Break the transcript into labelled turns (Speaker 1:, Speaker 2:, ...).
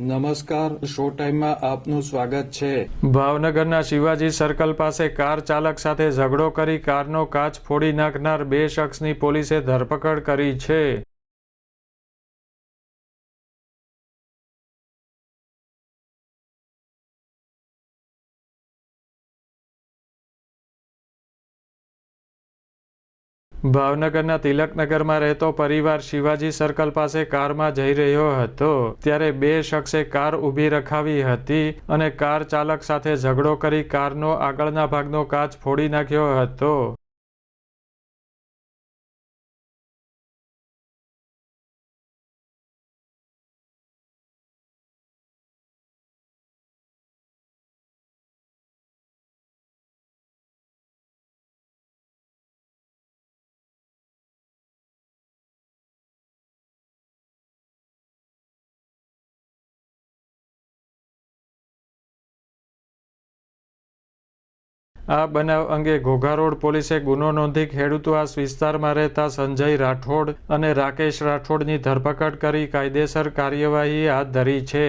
Speaker 1: નમસ્કાર, શો ટાઈમમાં આપનું સ્વાગત છે.
Speaker 2: ભાવનગરના શિવાજી સર્કલ પાસે કાર ચાલક સાથે ઝઘડો કરી કારનો કાચ ફોડી નાખનાર બે શખ્સની પોલીસે ધરપકડ કરી છે. ભાવનગરના તિલકનગરમાં રહેતો પરિવાર શિવાજી સર્કલ પાસે કારમાં જઈ રહ્યો હતો. ત્યારે બે શખ્સે કાર ઊભી રખાવી હતી અને કાર ચાલક સાથે ઝઘડો કરી કારનો આગળના ભાગનો કાચ ફોડી નાખ્યો હતો. આ બનાવ અંગે ઘોઘારોડ પોલીસે ગુનો નોંધી ખેડૂતવાસ વિસ્તારમાં રહેતા સંજય રાઠોડ અને રાકેશ રાઠોડની ધરપકડ કરી કાયદેસર કાર્યવાહી હાથ ધરી છે.